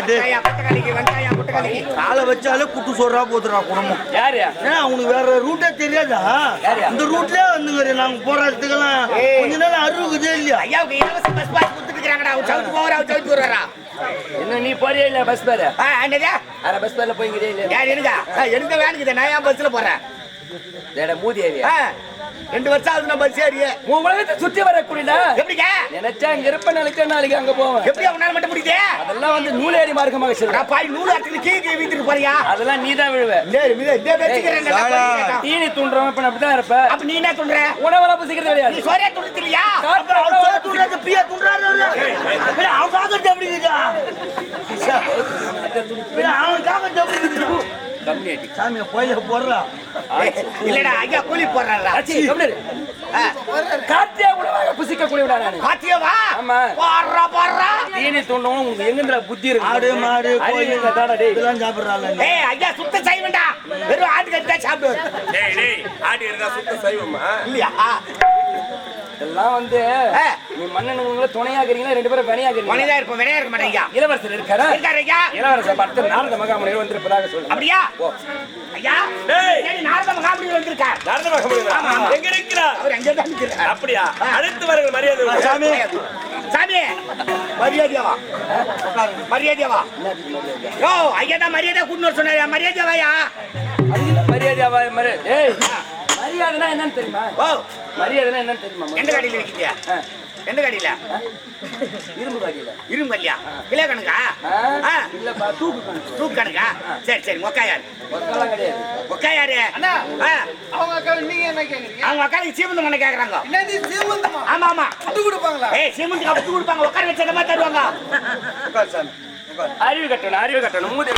பொட்டுக்கல்லிக்கு. காலை வச்சாலே குட்டு சோறா போதுடா குடும்பம். அவனுக்கு வேற ரூட்டே தெரியாதா? இந்த ரூட்லயே வந்துங்க நாங்க ஏய். கொஞ்ச நேரம் அருவுக்குதே இல்லையா? இலவச பஸ் பாஸ் கொடுத்துருக்காங்கடா அவர் சவுத்து போவாரா அவர் சவுத்து வருவாரா? இன்னும் நீ போறியா இல்ல பஸ் பேரு என்னது? அரை பஸ் பேர்ல போய்க்கிறே இல்ல யார் எடுங்க எடுக்க வேணுக்குது நான் ஏன் பஸ்ல போறேன்? மூதி ஏரியா ரெண்டு வருஷம் ஆகுது நான் பஸ் ஏறிய உன் உலகத்தை சுத்தி வரக்கூடியடா எப்படிங்க? நினைச்சா இங்க இருப்ப நினைச்சா நாளைக்கு அங்க போவேன். எப்படி அவனால மட்டும் முடியுது? அதெல்லாம் வந்து நூலேறி மார்க்கமாக சொல்றேன் நான் பாய் நூறு அட்டுக்கு கீழே கீழே வீட்டுக்கு போறியா? அதெல்லாம் நீ தான் விழுவ டேய், இதை- இதை வச்சுக்கிறேன். தீனி தூண்டுறவன் இப்ப அப்படிதான் இருப்ப அப்ப நீ என்ன சொல்ற உணவெல்லாம் புசிக்கிறது கிடையாது. நீ சோரே துணித்து இல்லையா? அப்புறம் அவன் சோறு துண்டுறது பிரியா அவன் காக்கறது எப்படி இருக்கா? அவன் காக்கறது எப்படி இருக்கு? கம்யூனிட்டி சாமியை கோயில போடுறா இல்லடா ஐயா கூலி கம்யூனிட்டி காத்தியா உணவாக புசிக்க கூடியவடா நானு. பாத்தியவா ஆமா. போடுறா போடுறா. தீனி தூண்டவும் எங்கன்ற புத்தி இருக்கு? ஆடு மாடு டேய். இதெல்லாம் சாப்பிடுறாள் ஏய் ஐயா சுத்த செய்வண்டா வெறும் ஆட்டு கட்டி சாப்பிடுவாரு. டேய் டேய் ஆடி இருந்தா சுத்த சைவமா? இல்லையா? இதெல்லாம் வந்து. நீ மன்னனுங்களை துணையாக்குறீங்களா? ரெண்டு பேரும் பணியாக்குறீங்களா? மனிதா இருப்ப வினையா இருக்க மாட்டேங்க இளவரசர் இருக்காரா? இருக்காரு ஐயா. இளவரசர் பார்த்து நாரத மகாமுனிவர் வந்திருப்பதாக சொல்லுங்க அப்படியா? ஓ. ஐயா நாரத மகாபலி வந்திருக்கார். ஆமா, ஆமா. எங்க இருக்கிறார்? அவர் அங்கே தான் இருக்கிறார். அப்படியா? அடுத்து வரங்கள் மரியாதை. சாமி. சாமி. மரியாதையாவா? மரியாதையாவா? யோ ஐயா தான் மரியாதை கூட்டு சொன்னாரு. மரியாதையாவாயா? என்ன மரியாதை. மரியாதைனா என்னன்னு தெரியுமா? ஓ மரியாதைனா என்னன்னு தெரியுமா எந்த கடையில் ஆ. எந்த கடையில? இரும்பு காடியில. இரும்பு இல்லையா கிலோ கணக்கா? ஆ, இல்லப்பா தூக்கு கணக்கு. தூக்கு கணக்கா? சரி சரி மொக்கா யாரு ஒர்க்கெல்லாம் கிடையாது. மொக்கா யாரு? அண்ணா. அவங்க அக்கா நீங்க என்ன கேக்குறீங்க? அவங்க அக்காளுக்கு சீமந்தம் பண்ண கேக்குறாங்க. என்னது சீமந்தமா? ஆமா ஆமா. விட்டு கொடுப்பாங்களா? ஏய் அப்படி கொடுப்பாங்க. உட்கார வச்சு தருவாங்க? உட்கார் சாமி. அறிவு கட்டணும் அறிவு கட்டணும். மூதி.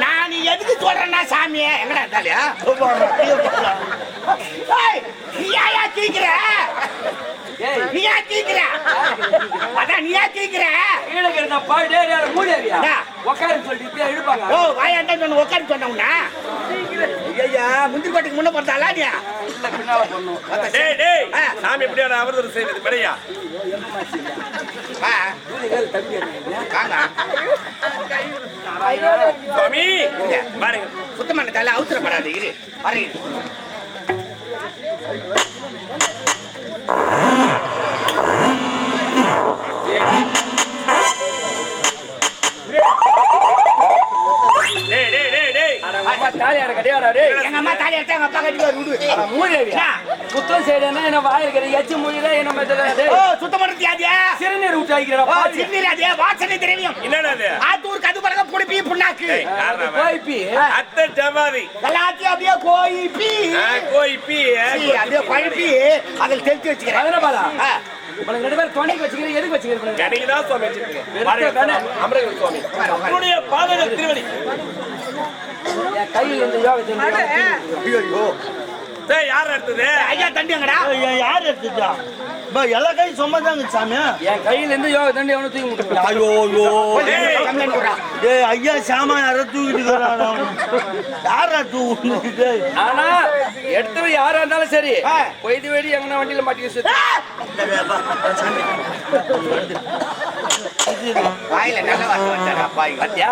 நான் நீ எதுக்கு சொல்றேன்னா சாமி எங்கடா இருந்தாலியா போடுறா, கீழே போடுறா. நீ ஏயா தீக்கிற ஏய். நீ ஏன் தீக்கிற அதான் நீ ஏன் தீக்கிற கீழே கிடந்தா பாய் டேய் யார மூதேவியா அண்ணா. உட்காருன்னு சொல்லிட்டு இப்படியே இழுப்பாங்க. ஓ வாயாண்டா சொன்ன? உட்காந்து சொன்னவுன்னா ஐயா முந்திரி கோட்டைக்கு முன்ன போறதாளா நீ? டேய் டேய் ஆ. சாமி எப்படியான அவதூறு செய்வது பிழையா ஆ, சுவாமி பாருங்க. சுத்தமான தலை அவுத்துறப்படாது இரு. சுத்தம் யாதியா சிறுநீர் சின்னீர் அதே வாசனை திரவியம். என்னடா அது புடிப்பி புண்ணாக்கு. அத்தை ஜமாதி. எல்லாத்தையும் அப்படியே கோயிப்பி. ஆ, கோய் பீ ஆ, சீ, கோய் அப்படியே பீ. பழுப்பி அதில் தெரிச்சு வச்சுக்கிறேன். அதன பாலா ஆ. உனக்கு ரெண்டு பேரும் துணைக்கு வச்சுக்கிறேன் எதுக்கு வச்சுக்கிறேன் கடைக்கு தான் சுவாமி பாதக திருவடி. கையில் இந்த யோகத்தை ஐயோ. டேய் யார் எடுத்தது? ஐயா தண்டிங்கடா ஏய், யார் எடுத்துட்டா பா, எல்லா கையும் சும்மாதாங்க சாமி. என் கையில இருந்து யோக தண்டி அவனை தூக்கி விட்டுருக்கான் ஐயோ ஐயோ. டேய். கம்ப்ளைண்ட் போடா டேய் ஐயா சாமா யாரோ தூக்கிட்டு இருக்கிறாரா? யாரா தூக்கிட்டு டேய் ஆனா எடுத்தவன் யாரா இருந்தாலும் சரி ஆ. பொய்து வெடி எங்கன வண்டியில மாட்டி சுத்து வாயில நல்ல வார்த்தை வச்சாரா பாய் பாத்தியா?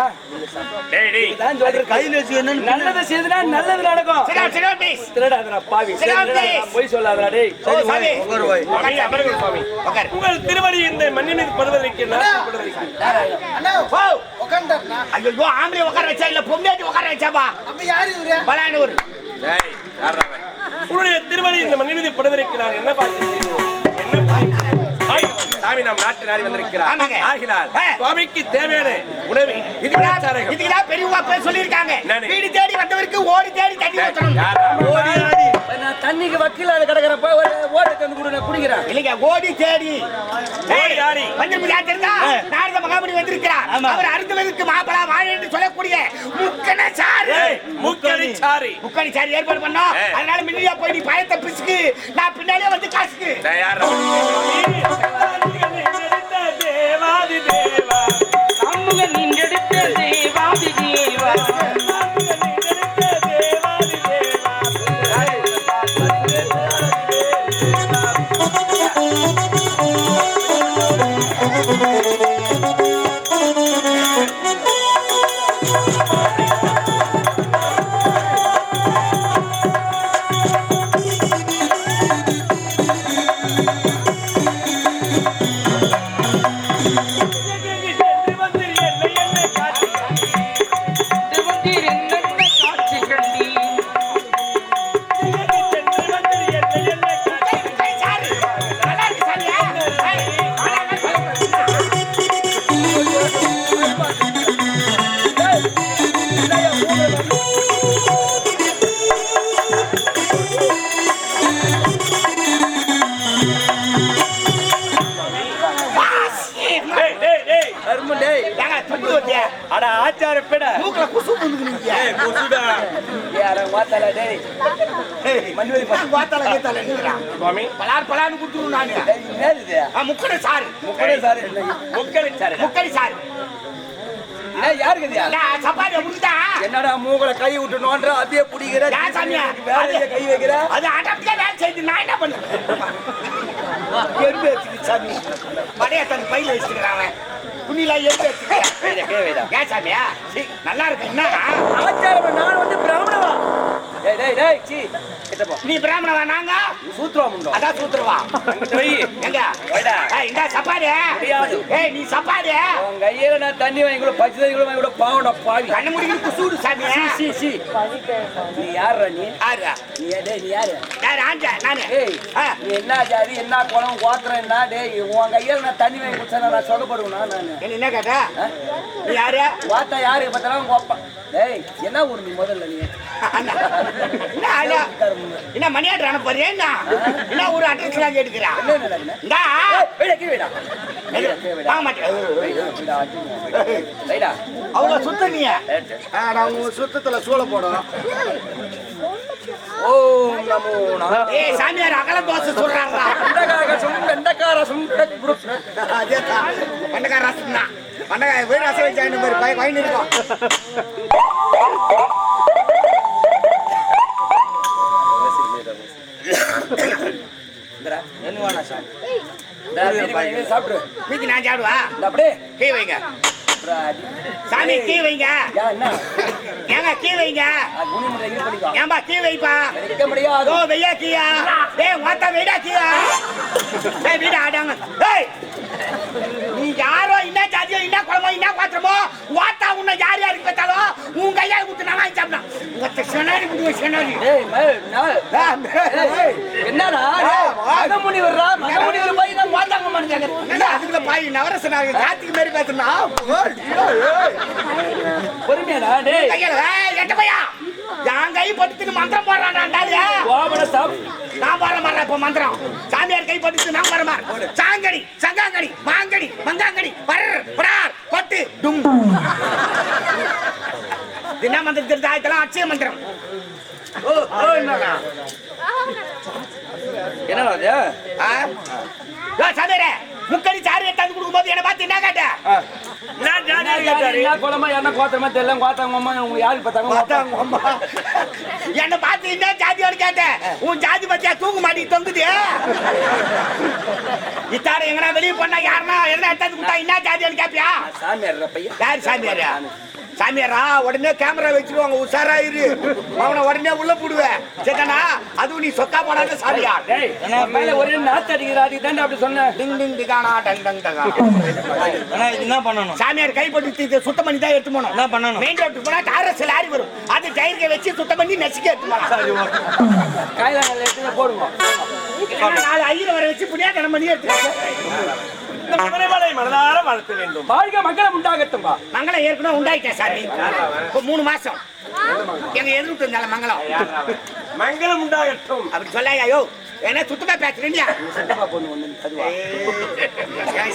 டேய் டேய். இதான் சொல்றேன் கையில வச்சு என்னன்னு நல்லது செய்துனா நல்லது நடக்கும். சிடா சிடா ப்ளீஸ் திருடாதடா பாவி. சரி. பொய் சொல்லாதடா டேய். சாமி. உட்காரு உட்காரு உங்கள் திருவடி இந்த மண்ணின் மீது படுவதற்கு அண்ணா. ஐயோ ஆம்பளை உட்கார. வச்சா இல்ல பொம்மையாட்டி உட்கார வச்சாப்பா? அப்ப யாரு இவரு? பலானூர் டேய் யார்றா அவன்? உன்னுடைய திருவடி இந்த மண்ணின் மீது படுவதற்கு நான் என்ன பார்த்து சாமி நாம் நாட்டு நாடி வந்திருக்கிறார். ஆகினால். சுவாமிக்கு தேவையான உணவை. இதுக்குதான் பெரியவா பேர் சொல்லியிருக்காங்க? வீடு தேடி வந்தவருக்கு ஓடி தேடி தண்ணி அவன்? ஓடி நான் தண்ணிக்கு வக்கீல கிடக்குறப்ப ஒரு ஓட்டை தந்து கூட நான் குடிக்கிறேன். இல்லைங்க ஓடி தேடி. ஓடி ஆடி. யார்? தெரியுமா நாரத மகாமுனி வந்திருக்கிறார். அவர் அருந்தவருக்கு மாப்பிளா வாழை என்று சொல்லக்கூடிய முக்கண சாரு முக்கணி சாரி முக்கணி சாரி ஏற்பாடு பண்ணோம். அதனால முன்னாடியே போய் நீ பயத்தை பிசுக்கு. நான் பின்னாடியே வந்து காசுக்கு. அவன்? தேவாதி தேவா. சுவாமி பலார் பலான்னு குடுத்துரும் நானு முக்கடை சாரு முக்கடை சாரு. முக்கடை சாரு முக்கடை சாரு என்னடா மூக்கல கை விட்டு நோன்ற அப்படியே புடிக்கிற கை வைக்கிற அது அடப்பியா வேலை செய்து நான் என்ன பண்ண எறும்பு வச்சுக்கு சாமி படைய தன் பையில வச்சுக்கிறான் துணிலாம் எறும்பு வச்சுக்கிறேன். ஏன் சாமியா நல்லா இருக்கு என்ன ஆச்சாரம் நான் வந்து பிராமணவா நீ பிராமணவா நாங்க? சூத்ரா முண்டோ அதான் சூத்துருவா. வை எங்க? இந்தா சப்பாடு. ஏய் நீ சப்பாடு உன் கையில நான் தண்ணி வாங்கி கூட பச்சை தண்ணி கூட வாங்கி கூட பாவடா பாவி. கண்ணு முடிக்கிட்டு சூடு சாமி. சி சி நீ யாருடா நீ? ஆறு நீ டேய் நீ யாரு? யார் ஆஞ்சா நானு. ஏய். நீ என்ன ஜாதி என்ன குளம் கோத்திரம் என்ன டேய் உன் கையில நான் தண்ணி வாங்கி குடிச்சா நான் சொல்லப்படுவேனா நான்? என்ன கேட்ட? நீ யாரு? வாத்தா யாருக்கு பார்த்தாலும் உங்க அப்பா டேய் என்ன ஊர் நீ முதல்ல நீ? என்ன மணியாட்டு அனுப்புறியா என்ன? என்ன ஒரு அட்ரஸ் எல்லாம் கேட்டுக்கிறா. அவ்வளவு சுத்த நீ. உங்க சுத்தத்துல சூளை போடும் ஓம் நமோ நம. ஏய் சாமியார் அகல தோசை சொல்றாங்களா வெண்டைக்கார சும் வெண்டைக்கார சும் அதேதான் பண்டக்கார ரசம் தான் வீடு ரசம் வச்சா இந்த மாதிரி பய பயன் இருக்கும். என்ன வேணா சார் சாப்பிடு. மீதி நான் சாப்பிடுவா? அப்படியே. கீ வைங்க. சாமி கீ வைங்க. ஏங்க கீ வைங்க. ஏன்பா கீ வைப்பா. ஓ வெய்யா கீயா. ஏய் மாத்தா வெய்டா கீயா? ஏய் வீடா ஆடாங்க ஏய் நீ யாரோ ஜாதியோ என்ன குளமோ என்ன பாத்திரமோ வாத்தா உன்னை யார் யாருக்கு பார்த்தாலும் உன் கையால் குத்து நான் வாங்கி சாப்பிடலாம். உங்க சொன்னாரி முடிவு என்னடா? மகமுனி வர்றா? மகமுனி வர போய் நான் வாத்தாங்க மாட்டேங்க அதுக்குள்ள பாய் நவரசனாக கார்த்திக் மாதிரி பேசுனா பொறுமையாடா டேய். எட்ட பையா? என் கை பட்டுக்கு மந்திரம் போடுறான்டாலியா கோபட சாப் நான் வர மாட்டேன் இப்ப மந்திரம். சாமியார் கை பட்டுக்கு நான் வர மாட்டேன் சாங்கடி சங்காங்கடி மாங்கடி மங்காங்கடி பரர் பரார் கொட்டு டும். என்ன மந்திரம் தெரிஞ்சா இதெல்லாம் அட்சய மந்திரம். ஓ ஓ என்னடா? என்னடா அது ஆ? சாமியாரே முக்கடி சாரு எடுத்தாந்து கொடுக்கும்போது என்ன பார்த்து என்ன கேட்ட? நான் என்ன கோத்திரமா தெரியல கோத்தாங்க அம்மா உங்களுக்கு யாருக்கு பார்த்தாங்க அம்மா. என்ன பார்த்து என்ன ஜாதியோடு கேட்ட? உன் ஜாதி பத்தியா தூங்க மாட்டி தொங்குது? இத்தார எங்கனா வெளியே பண்ணா யாருன்னா என்ன எடுத்தாந்து கொடுத்தா என்ன ஜாதியோடு கேப்பியா? சாமியார் பையன்? யார் சாமியாரா? சாமியாரா உடனே கேமரா வச்சிருவாங்க உஷாராயிரு அவனை உடனே உள்ள போடுவேன் சரிதானா? அதுவும் நீ சொக்கா போடாத சாமியார் டேய் உன் மேல ஒரே நாத்து அடிக்கிற அதுக்கு தாண்டா அப்படி சொன்னேன் டிங் டிங் டிகானா டங் டங் டகா என்ன பண்ணணும். சாமியார் கைப்பட்டு சுத்தம் பண்ணி தான் எடுத்து போனோம் என்ன பண்ணணும்? மெயின் ரோட்டுக்கு போனா டாரஸ் லாரி வரும். அது டயர்கை வச்சு சுத்தம் பண்ணி நசுக்கி எடுத்து போலாம் கையில எடுத்து போடுவோம். நாலு ஐயரை வர வச்சு புண்ணியாக்கணம் பண்ணி எடுத்துக்கலாம் இந்த மதுரைமலை மனதார வாழ்த்த வேண்டும். வாழ்க மக்களும் உண்டாகட்டும்பா மங்களம் ஏற்கனவே உண்டாயிட்டேன் சாமி. இப்போ மூணு மாசம். எங்க எதிர்த்து இருந்தால மங்களம்? மங்களம் உண்டாகட்டும். அப்படி சொல்லாயா யோ என்ன சுத்தமா பேசுறீங்க சித்தப்பா பொண்ணு ஒண்ணு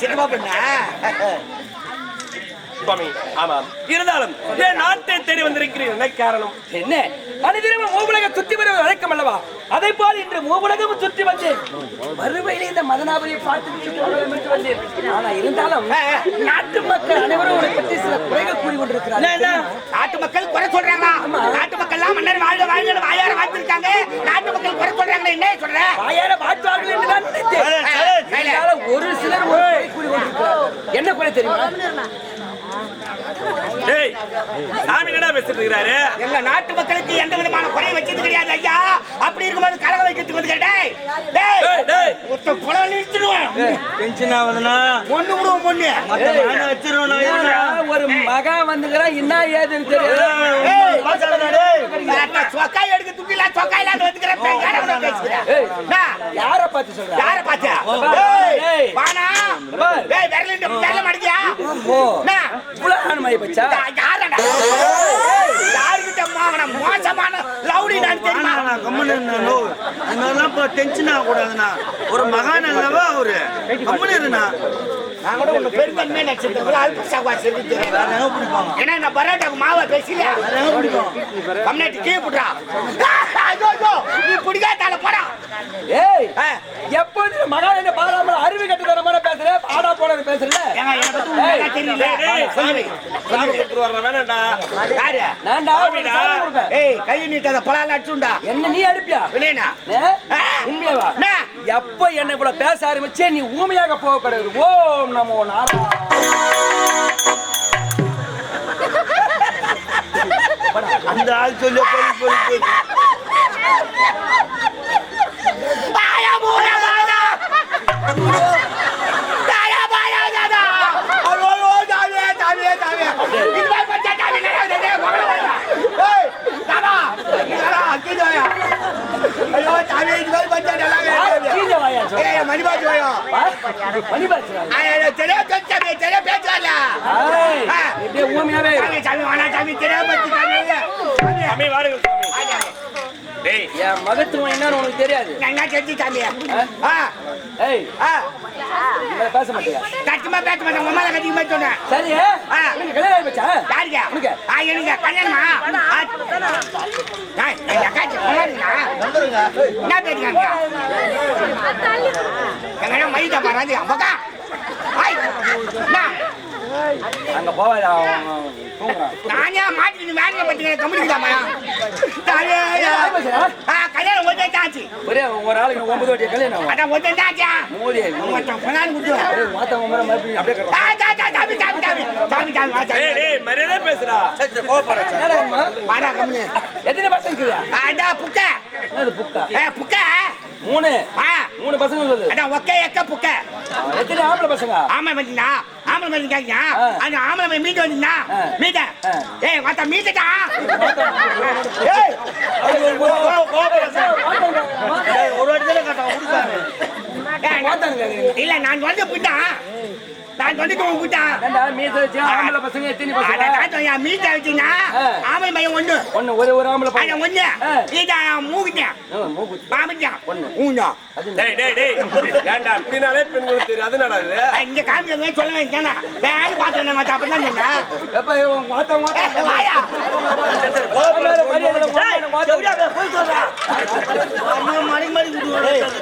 சின்னப்பா பண்ணா? சுவாமி ஆமாம். இருந்தாலும் என் நாட்டை தேடி வந்திருக்கிறேன் என்ன காரணம்? என்ன? மனிதனும் மூவுலகம் சுற்றி வருவது வழக்கம் அல்லவா? அதை போல் இன்று மூவுலகம் சுற்றி வந்தேன். மறுமையிலே இந்த மதனாபுரியை பார்த்து வந்தேன். ஆனா இருந்தாலும் நாட்டு மக்கள் அனைவரும் உன்னை பற்றி சில குறைகள் கூறி கொண்டிருக்கிறார்கள். நாட்டு மக்கள் குறை சொல்றாங்களா? நாட்டு மக்கள் எல்லாம் மன்னர் வாழ்க வாழ்க வாயார வாழ்த்திருக்காங்க. நாட்டு மக்கள் குறை சொல்றாங்களே? என்ன சொல்ற? வாயார வாழ்த்துவார்கள் என்று நான் நினைத்தேன். இருந்தாலும் ஒரு சிலர் ஒரு குறை என்ன குறை தெரியுமா? டேய் சாமி என்ன பேசிட்டு இருக்கிறாரு? எங்க நாட்டு மக்களுக்கு எந்த விதமான குறை வச்சது கிடையாது ஐயா. அப்படி இருக்கும்போது கலக வைக்கிறதுக்கு வந்து டேய் டேய் டேய், டேய். ஒருத்த புலம் நிறுத்திடுவேன் டென்ஷன் ஆகுதுன்னா ஒண்ணு பொண்ணு மத்த நானே வச்சிருவேன். ஒரு மகன் வந்துங்கிறான் என்ன ஏதுன்னு. நான் சொக்காய் எடுக்க துட்டில சொக்காய் இல்லாத வந்துக்கிறேன் யார கூட பார்த்து சொல்ற? யார பாத்தியா வானா பார். ஏய். விரல இந்த விரல மடிக்கியா? ஓ. நான் இவ்வளவு ஆண்மையை பச்சா? யாரடா? யாருக்கிட்ட மாவன மோசமான லவுடி நான் தெரியுமா? நான் கம்முனு இப்ப tension ஆகக்கூடாதுண்ணா. ஒரு மகான் அல்லவா அவரு? கம்முனு இருண்ணா. நான் கூட உன்னை பெருந்தன்மையை நினைச்சிருக்கேன் அல்ப சாகுவாசி ஏன்னா நான் பரோட்டாக்கு மாவை பேசல. கம்னாட்டி கீழே புடுறா நீ போடா. ஏய் எப்போ நீ மகான் என்ன பாராமல் அறிவு கட்டு தரமான பேசுற? பாடா போனது ஏய் கை நீட்டாத பலால அடிச்சுண்டா. என்ன நீ அடிப்பியா? வினேனா உண்மையாவா? எப்ப என்ன இவ்வளவு பேச ஆரம்பிச்சே நீ ஊமையாக போகக்கூடாது ஓம் நமோ நாராயண அந்த ஆள் சொல்ல போய் போய் போய். ஐயோ தாவே இது? மாதிரி பஞ்சா நல்லா தெரிஞ்ச வாயா ஏய் மணிபாஜ் வாயா மணிபாஜ் ஆயா தெரிய தெரிய தெரிய சாமி வாருங்க சாமி என் மகத்துவம் என்னன்னு உனக்கு தெரியாது. நல்லா தெரிஞ்சு சாமியா ஏய் பேச மாட்டியா? கட்டிமா பேச மாட்டேன். உங்க மேல கட்டிக்கு சொன்னேன். சரி. கல்யாணம் வச்சா யாருக்கா? உனக்கு? ஆ எனக்கு. கல்யாணமா? என்ன பேசுறாங்க எங்கன்னா மயிட்டா பாரு அப்பக்கா அங்க போவாத நான் ஏன் மாட்டிட்டு வேலையை பத்தி கம்பெனிக்குதாமா கல்யாணம் ஒன்பது பசங்க இருக்குதா அடா புக்கா பசங்க எக்க புக்கா எத்தனை பசங்க ஆமா ஆம்பளை மாதிரி இருக்காங்க அந்த மீட்டு வந்தீங்கன்னா மீட்ட ஏய் மத்த மீட்டடா ஏய் ஒரு இல்ல நான் வந்து பின்னா நான் சொல்லிக்க உங்ககிட்ட மீச வச்சு ஆம்பளை பசங்க எத்தனை பசங்க காட்டும் என் மீச வச்சுனா ஆமை மையம் ஒண்ணு ஒண்ணு ஒரு ஒரு ஆம்பளை பையன் ஒண்ணு மீசா மூக்கிட்டேன் பாமிட்டேன் ஒண்ணு ஊஞ்சா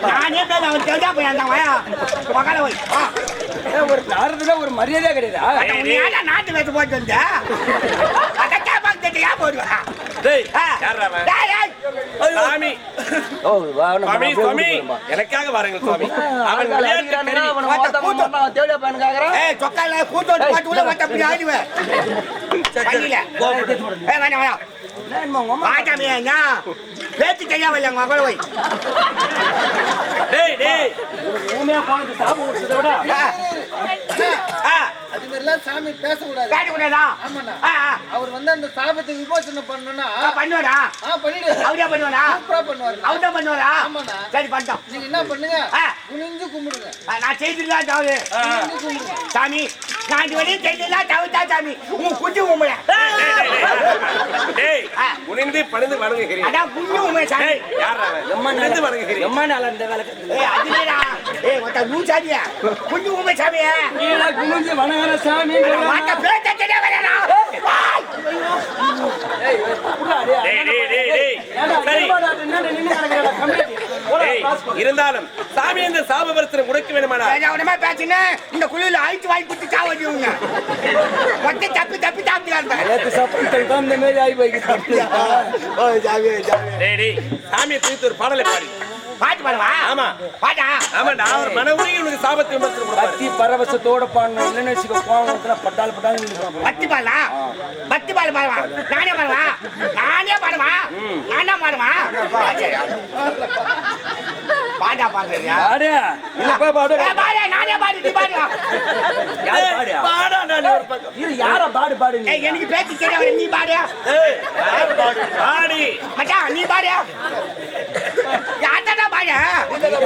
நானே போய் அந்த வாயா பகல போய் ஒரு தாரதுல ஒரு மரியாதையா கிடையாது நாட்டு வேத்து போட்டு வந்தா எனக்காக வாருங்க சுவாமி அவன் கூட்டம் பேச்சு தெரியாம இல்ல உங்க அவ்வளவு டேய் டேய். ஊமையா போனது சாபம் விட்டத விட. அது மாதிரிலாம் சாமி பேசக்கூடாது. பேசக்கூடாதா? வந்து அந்த சாபத்தை விமோசனம் பண்ணணும்னா பண்ணுவாரா? பண்ணிடு. அவரே பண்ணுவாரா? சூப்பரா பண்ணுவாரு அவர் தான் பண்ணுவாரா சரி பண்ணிட்டோம். நீங்க என்ன பண்ணுங்க? குனிஞ்சு கும்பிடுங்க. நான் செய்திடலாம் தவறு. சாமி நான் இது வரையும் செய்திடலாம் தவிர்த்தா சாமி. உன் குட்டி கும்பிட டேய் குனிந்து பணிந்து வணங்குகிறேன். அடா புண்ணு உமே சாமி. யாரா நம்ம நடந்து வணங்குகிறேன். நம்ம நாள் அந்த விளக்கு ஏய் அதுடா ஏய் ஒத்த நூ சாமியா? புண்ணு உமே சாமியா? நீடா குனிந்து வணங்கற சாமி மாட்ட பேத்த தெரிய வரடா ஏய். ஏய் டேய் டேய் டேய் சரி. என்ன நின்னு கிடக்குற? கம்பெனி இருந்தாலும் சாமி இந்த சாபபரத்தில் உடைக்க வேணுமானா பேச்சுன்னா இந்த குளிரில் ஆயிட்டு வாய் குத்தி சாவடிங்க ஒட்டி தப்பி தப்பி சாப்பிட்டு சாமி தூத்து ஒரு பாடலை பாடி. பாட்டு பாடுவா? ஆமா. பாட்டா? ஆமாண்டா அவர் மன உருகி உனக்கு சாபத்தை கொடுப்பாரு. பத்தி பரவசத்தோட பாடணும் இல்லைன்னு வச்சுக்கோ கோவம் பட்டால் பட்டால் பத்தி பாடலா? பத்தி பாடு பாடுவா? நானே பாடுவா? நானே பாடுவா? நானே பாடுவா? பாட்டா பாடுறியா? பாடு. இல்ல போய் பாடு. பாடு. நானே பாடு நீ பாடு. யார் பாடு பாடா நான் ஒரு பக்கம். இது யார பாடு பாடு நீ? ஏய் எனக்கு பேச்சு தெரியாது நீ பாடு ஏய் யார் பாடு? பாடி. மச்சான் நீ பாடு யார்டா பாடு?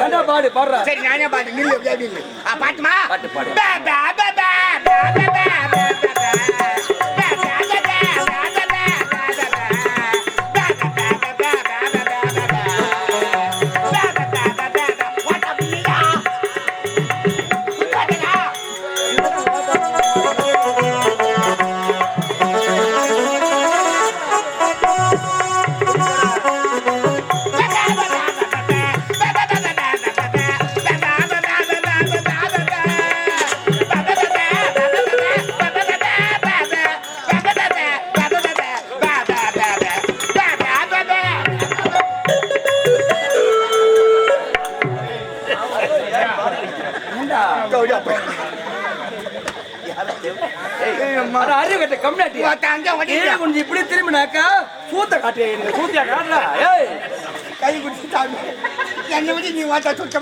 ஏன்டா பாடு? பாடுறா. சரி நானே பாடு. நில்லு அப்படியே நில்லு. பாட்டுமா? பாட்டு பாடு.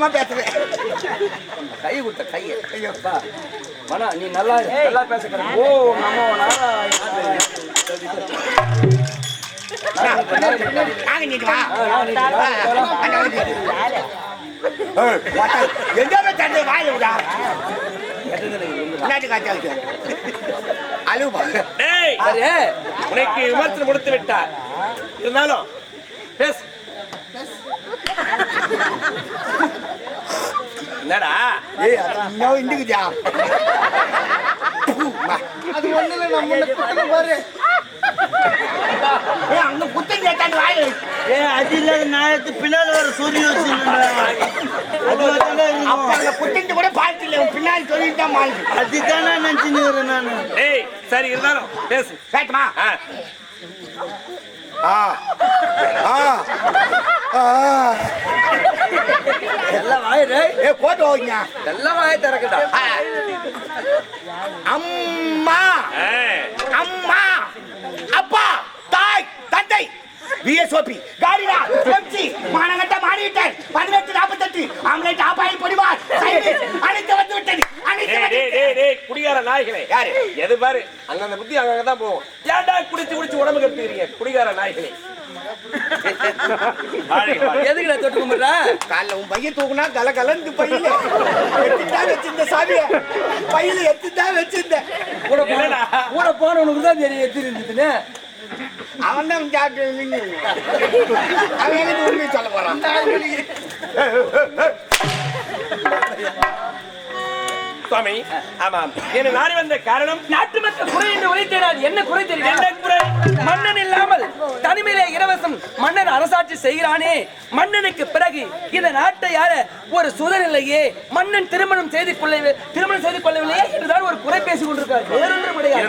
சுத்தமா பேசுற. கை கொடுத்த கையை ஐயோப்பா. மனா நீ நல்லா நல்லா பேசுகிற ஓ நமோ நாராயண நாங்க நீட்டு வா ஆ, எங்க தந்து வாயில விடா நாட்டு காய்ச்சலுக்கு அழுவு பாரு டேய் சரி உனக்கு விமர்சனம் கொடுத்து விட்டார். இருந்தாலும் பேசு. என்னடா? ஏய் அதான் இன்னும் இந்துக்குதா அது ஒண்ணு இல்ல நம்ம முன்ன குத்தணும் பாரு. ஏய் அங்க குத்தம் கேட்டாண்டு வாயில ஏ அது இல்லாத நாயத்து பின்னால வர சூரிய அது அப்ப அங்க குத்திட்டு கூட பார்த்து இல்லை பின்னாடி சொல்லிட்டு தான் மாறுது அதுதானே நினைச்சுன்னு நானு. டேய் சரி இருந்தாலும் பேசு. கேட்டுமா ஆ. ஆ. எல்லாம் வாயிடு ஏ போட்டு போவீங்க எல்லாம் வாயை திறக்கட்டா அம்மா. அம்மா அப்பா தாய் தந்தை பிஎஸ்ஓபி காரிடா எம்சி மானங்கட்ட மாறிவிட்டேன் பதினெட்டு நாற்பத்தெட்டு. ஆம்லேட் ஆப்பாயில் பொடிவார். அனைத்து வந்து விட்டது. குடிகார நாய்களே. யாரு? எது பாரு? அந்தந்த புத்தி அங்கங்க தான் போகும். ஏன்டா குடிச்சு குடிச்சு உடம்பு கெடுத்துக்கிறீங்க குடிகார நாய்களே? வாழ்க, வாழ்க. எதுக்கு நான் தொட்டு காலைல உன் தூக்குனா கல கலந்து பையில. எத்துதான் வச்சிருந்த சாமிய பையில எத்துதான் வச்சிருந்த. கூட போன? கூட போனவனுக்கு தான் தெரியும் அவன் தான் சாப்பிட்டு அவன் எனக்கு உண்மையை சொல்ல போறான்? சுவாமி ஆமாம். என்ன நாடி வந்த காரணம் நாட்டு மக்கள் குறை என்று உரைத்தேன் என்ன குறை தெரியும்? என்ன குறை? மன்னன் இல்லாமல் தனிமையிலே இலவசம் மன்னன் அரசாட்சி செய்கிறானே. மன்னனுக்கு பிறகு இந்த நாட்டை யார ஒரு சுதநிலையே மன்னன் திருமணம் செய்து கொள்ள திருமணம் செய்து கொள்ளவில்லையே என்றுதான் ஒரு குறை பேசிக் கொண்டிருக்கார் வேறொன்றும் கிடையாது.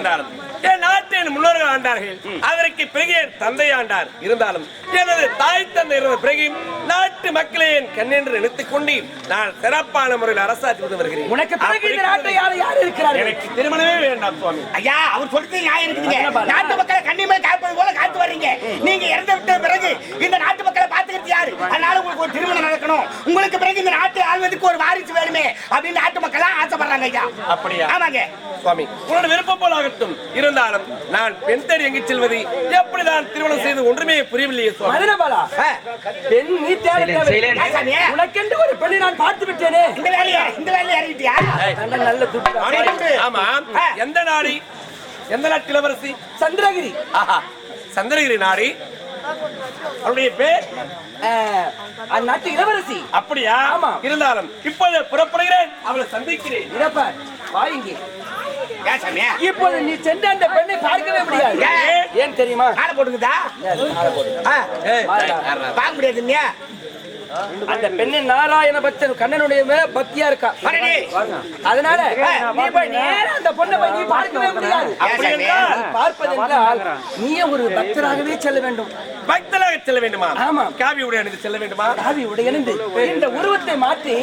என் நாட்டின் முன்னோர்கள் ஆண்டார்கள். அதற்கு பிறகு என் தந்தை ஆண்டார். இருந்தாலும் எனது தாய் தந்தை இருந்த பிறகு நாட்டு மக்களை என் கண்ணென்று நினைத்துக் கொண்டு நான் சிறப்பான முறையில் அரசாட்சி கொண்டு வருகிறேன். உனக்கு பிறகு இந்த நாட்டை யார் யார் இருக்கிறார்கள்? எனக்கு திருமணமே வேண்டாம் சுவாமி. ஐயா அவர் சொல்றது நியாயம் இருக்குதுங்க. நாட்டு மக்களை கண்ணிமே காப்பது போல காத்து வர்றீங்க. நீங்க இறந்து விட்ட பிறகு இந்த நாட்டு மக்களை யாரு அதனால உங்களுக்கு ஒரு திருமணம் நடக்கணும். உங்களுக்கு பிறகு இந்த நாட்டை ஆள்வதற்கு ஒரு வாரிசு வேணுமே அப்படின்னு நாட்டு மக்கள் ஆசைப்படுறாங்க ஐயா. அப்படியா? ஆமாங்க. சுவாமி உன்னோட விருப்பம் போல ஆகட்டும் இருந்தாலும் நான் பெண் தேடி எங்கு செல்வது எப்படிதான் திருமணம் செய்து ஒன்றுமே புரியவில்லையே ஆ, பெண் நீ தேவை. உனக்கென்று ஒரு பெண்ணை நான் பார்த்து விட்டேனே. இந்த வேலையை இந்த வேலையை இறங்கிட்டியா நல்ல துட்டு. ஆமா. எந்த நாடி? எந்த நாட்டு இளவரசி? சந்திரகிரி. ஆஹா. சந்திரகிரி நாடி. அவருடைய பேர்? அந்நாட்டு இளவரசி. அப்படியா? ஆமா. இருந்தாலும் இப்போது புறப்படுகிறேன். அவளை சந்திக்கிறேன். இறப்ப. சாமியா. இப்போது நீ சென்று அந்த பெண்ணை பார்க்கவே முடியாது. ஏன்? ஏன் தெரியுமா? காலை போட்டுக்குதா? பார்க்க முடியாது இல்லையா அந்த பெண்ணு நாராயண பக்தன் கண்ணனுடைய மேல பக்தியா இருக்கா. அதனால நீ போய் நேரா அந்த பொண்ணை போய் நீ பார்க்கவே முடியாது. என்றால் நீ பார்ப்பது என்றால் நீயே ஒரு பக்தராகவே செல்ல வேண்டும். பக்தலாக செல்ல வேண்டுமா. காவி உடை அணிந்து செல்ல வேண்டுமா? காவி உடையணிந்து இந்த உருவத்தை மாற்றி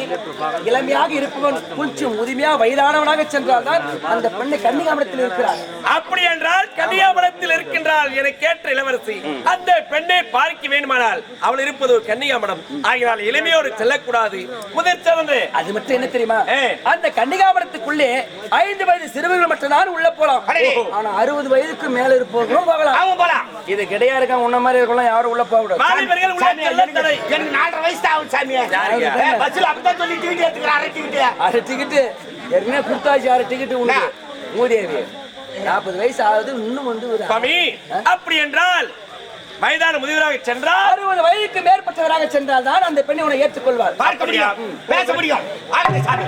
இளமையாக இருப்பவன் கொஞ்சம் முதுமையா வயதானவனாக சென்றால்தான் அந்த பெண்ணை கன்னிகாமரத்தில் இருக்கிறார். அப்படி என்றால் கன்னியாமடத்தில் இருக்கின்றால் என கேட்ட இளவரசி அந்த பெண்ணை பார்க்க வேண்டுமானால் அவள் இருப்பது ஒரு கன்னியாமடம் ஆகினால் இளமையோடு செல்லக்கூடாது. முதற் சிறந்து அது மட்டும் என்ன தெரியுமா. அந்த கன்னிகாமரத்துக்குள்ளே ஐந்து வயது சிறுவர்கள் மட்டும்தான் உள்ள போலாம். ஆனா அறுபது வயதுக்கு மேல இருப்பவர்களும் போகலாம் இது கிடையா இருக்கான் உன்ன மாதிரி இருக்கலாம் யாரும் உள்ள போக கூடாது. வாலிபர்கள் உள்ள சாமி, செல்ல எனக்கு தடை. எனக்கு நாலரை வயசு தான் ஆகுது சாமி. யாருங்க? ஏ, பஸ்ல அப்படித்தான் சொல்லி டிக்கெட் எடுத்துக்கிறேன் அரை டிக்கெட் அரை டிக்கெட்டு ஏற்கனவே கொடுத்தாச்சு அரை டிக்கெட்டு உனக்கு. மூதேவி நாற்பது வயசு ஆகுது இன்னும் வந்து ஒரு சுவாமி அப்படி என்றால் வயதான முதியவராக சென்றால் அறுபது வயதுக்கு மேற்பட்டவராக சென்றால் தான் அந்த பெண்ணை உன்னை ஏற்றுக்கொள்வார் பார்க்க முடியும். பேச முடியும். சாமி.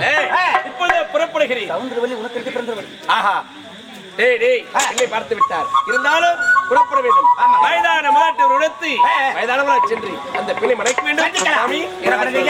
இப்பொழுது புறப்படுகிறேன். சவுந்தர வழி உனக்கு இருக்கு பிறந்த வழி ஆஹா. டேய் டேய் என்னை பார்த்து விட்டார். இருந்தாலும் புறப்பட வேண்டும். வயதான மாட்டு உடுத்தி வயதானவராக சென்று அந்த பெண்ணை மடக்க வேண்டும். சாமி இளவரசி